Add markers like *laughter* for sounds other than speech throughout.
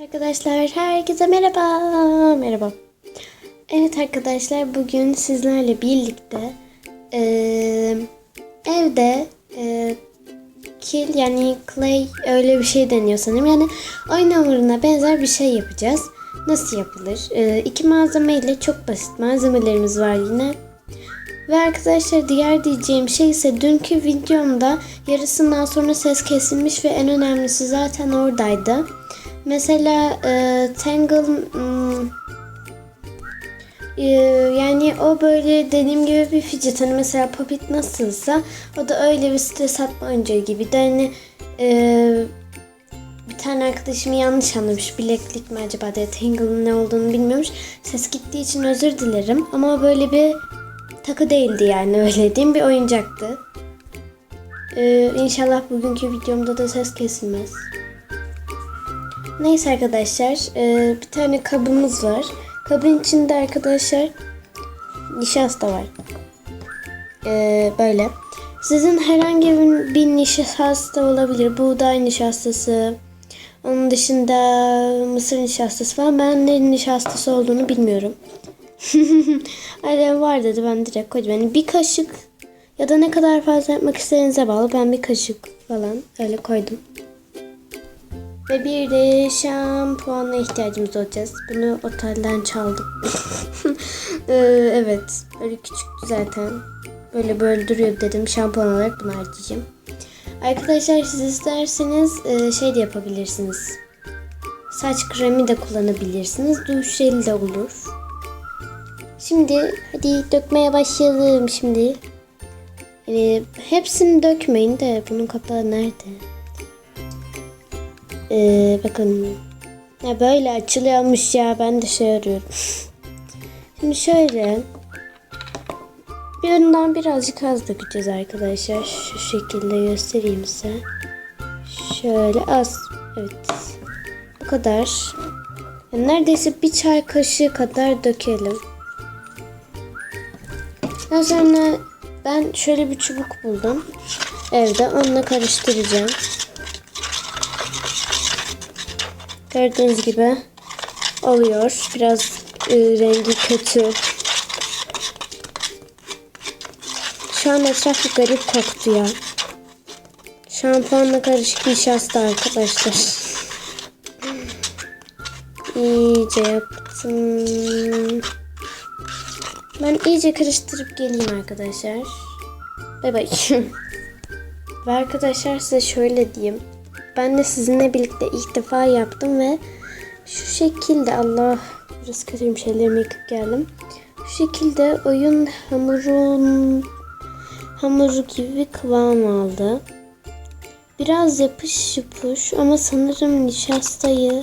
Arkadaşlar herkese merhaba. Merhaba. Evet arkadaşlar bugün sizlerle birlikte eee, evde eee kil yani clay öyle bir şey deniyor sanırım. Yani oyun hamuruna benzer bir şey yapacağız. Nasıl yapılır? Eee iki malzeme ile çok basit malzemelerimiz var yine. Ve arkadaşlar diğer diyeceğim şey ise dünkü videomda yarısından sonra ses kesilmiş ve en önemlisi zaten oradaydı. Mesela e, Tangle hmm, e, yani o böyle dediğim gibi bir fidget hani mesela Puppet nasılsa o da öyle bir stres atma oyuncağı gibi de hani e, bir tane arkadaşım yanlış anlamış. Bileklik mi acaba diye Tangle'ın ne olduğunu bilmiyormuş. Ses gittiği için özür dilerim. Ama böyle bir takı değildi yani öyle diyeyim bir oyuncaktı. Ee, inşallah bugünkü videomda da ses kesilmez. Neyse arkadaşlar e, bir tane kabımız var. Kabın içinde arkadaşlar nişasta var. Ee, böyle. Sizin herhangi bir, nişasta olabilir. Buğday nişastası. Onun dışında mısır nişastası falan. Ben ne nişastası olduğunu bilmiyorum. *laughs* Annem var dedi ben direkt koydum. Yani bir kaşık ya da ne kadar fazla yapmak istediğinize bağlı. Ben bir kaşık falan öyle koydum. Ve bir de şampuana ihtiyacımız olacağız. Bunu otelden çaldım. *laughs* Ee, evet. Böyle küçüktü zaten. Böyle duruyor dedim. Şampuan olarak bunu harcayacağım. Arkadaşlar siz isterseniz e, şey de yapabilirsiniz. Saç kremi de kullanabilirsiniz. Duş jeli de olur. Şimdi hadi dökmeye başlayalım şimdi. Yani hepsini dökmeyin de bunun kapağı nerede? Ee, bakın. Ya böyle açılıyormuş ya ben de şey arıyorum. *laughs* Şimdi şöyle. Bir yandan birazcık az dökeceğiz arkadaşlar. Şu şekilde göstereyim size. Şöyle az. Evet. Bu kadar. Yani neredeyse bir çay kaşığı kadar dökelim. Daha sonra ben şöyle bir çubuk buldum. Evde onunla karıştıracağım. Gördüğünüz gibi oluyor. Biraz e, rengi kötü. Şu an etraf garip koktu ya. Şampuanla karışık nişasta arkadaşlar. İyice yaptım. Ben iyice karıştırıp geleyim arkadaşlar. Bay bay. *laughs* ve arkadaşlar size şöyle diyeyim. Ben de sizinle birlikte ilk defa yaptım ve şu şekilde Allah burası kötüymüş ellerimi yıkıp geldim. Şu şekilde oyun hamurun hamuru gibi kıvam aldı. Biraz yapış yapış ama sanırım nişastayı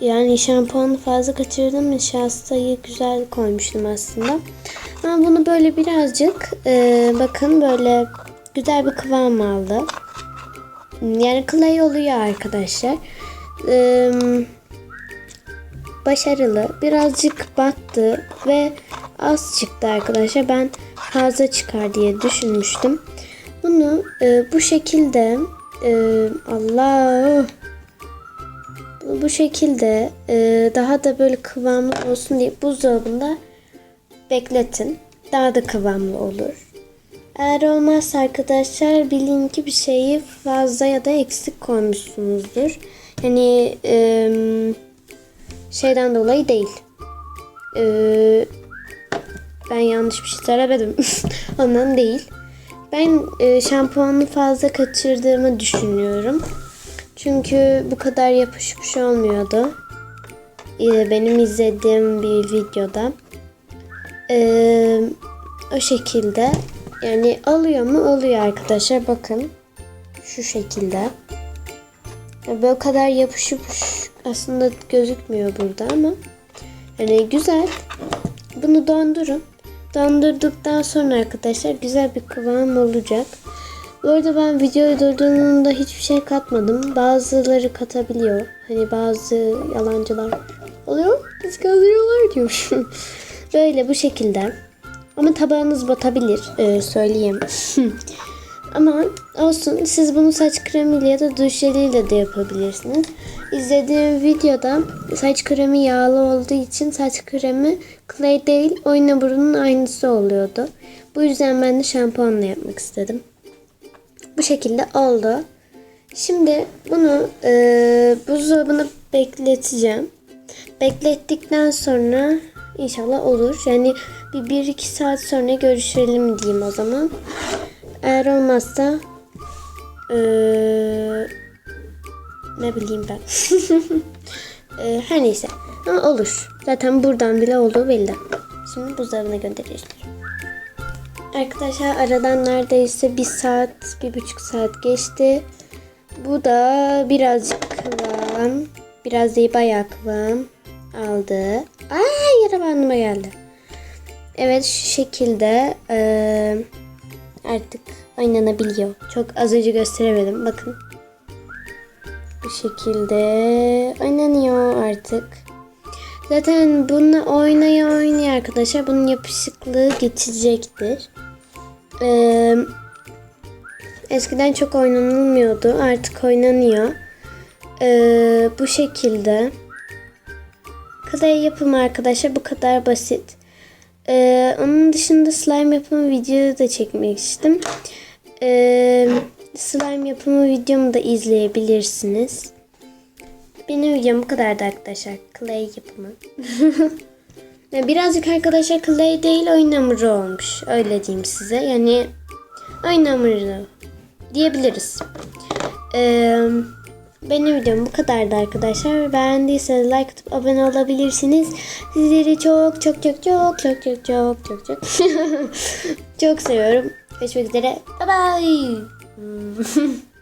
yani şampuanı fazla kaçırdım. Nişastayı güzel koymuştum aslında. Ama bunu böyle birazcık e, bakın böyle güzel bir kıvam aldı. Yani clay oluyor arkadaşlar. E, başarılı. Birazcık battı ve az çıktı arkadaşlar. Ben fazla çıkar diye düşünmüştüm. Bunu e, bu şekilde e, Allah bu şekilde e, daha da böyle kıvamlı olsun diye buzdolabında bekletin. Daha da kıvamlı olur. Eğer olmazsa arkadaşlar bilin ki bir şeyi fazla ya da eksik koymuşsunuzdur. Yani e, şeyden dolayı değil. E, ben yanlış bir şey söylemedim. *laughs* Ondan değil. Ben e, şampuanı fazla kaçırdığımı düşünüyorum. Çünkü bu kadar yapışmış olmuyordu. Ee, benim izlediğim bir videoda. Ee, o şekilde. Yani alıyor mu? Oluyor arkadaşlar. Bakın. Şu şekilde. Yani o kadar yapışıp aslında gözükmüyor burada ama. Yani güzel. Bunu dondurun. Dondurduktan sonra arkadaşlar güzel bir kıvam olacak. Bu arada ben videoyu durdurduğumda hiçbir şey katmadım. Bazıları katabiliyor. Hani bazı yalancılar oluyor. Biz kazıyorlar diyor. *laughs* Böyle bu şekilde. Ama tabağınız batabilir. Ee, söyleyeyim. *laughs* Ama olsun. Siz bunu saç kremiyle ya da duş jeliyle de yapabilirsiniz. izlediğim videoda saç kremi yağlı olduğu için saç kremi clay değil oyun hamurunun aynısı oluyordu. Bu yüzden ben de şampuanla yapmak istedim. Bu şekilde oldu. Şimdi bunu e, buzdolabına bekleteceğim. Beklettikten sonra inşallah olur. Yani bir, bir iki saat sonra görüşelim diyeyim o zaman. Eğer olmazsa e, ne bileyim ben. *laughs* E, her neyse. Ama olur. Zaten buradan bile olduğu belli. Şimdi buzdolabına göndereceğiz. Arkadaşlar aradan neredeyse bir saat, bir buçuk saat geçti. Bu da birazcık kıvam, biraz değil bayağı kıvam aldı. Aa yara bandıma geldi. Evet şu şekilde eee, artık oynanabiliyor. Çok az önce gösteremedim. Bakın. Bu şekilde oynanıyor artık. Zaten bununla oynaya oynaya arkadaşlar bunun yapışıklığı geçecektir. Ee, eskiden çok oynanılmıyordu. Artık oynanıyor. Ee, bu şekilde. Clay yapımı arkadaşlar bu kadar basit. Ee, onun dışında slime yapımı videoyu da çekmiştim. Ee, slime yapımı videomu da izleyebilirsiniz. Benim videom bu kadardı arkadaşlar. Clay yapımı. *laughs* Ya Birazcık arkadaşlar clay değil oyun hamuru olmuş. Öyle diyeyim size. Yani oyun hamuru diyebiliriz. Ee, benim videom bu kadardı arkadaşlar. Beğendiyseniz like atıp abone olabilirsiniz. Sizleri çok çok çok çok çok çok çok çok çok *laughs* çok seviyorum. Görüşmek üzere. Bye bye. *laughs*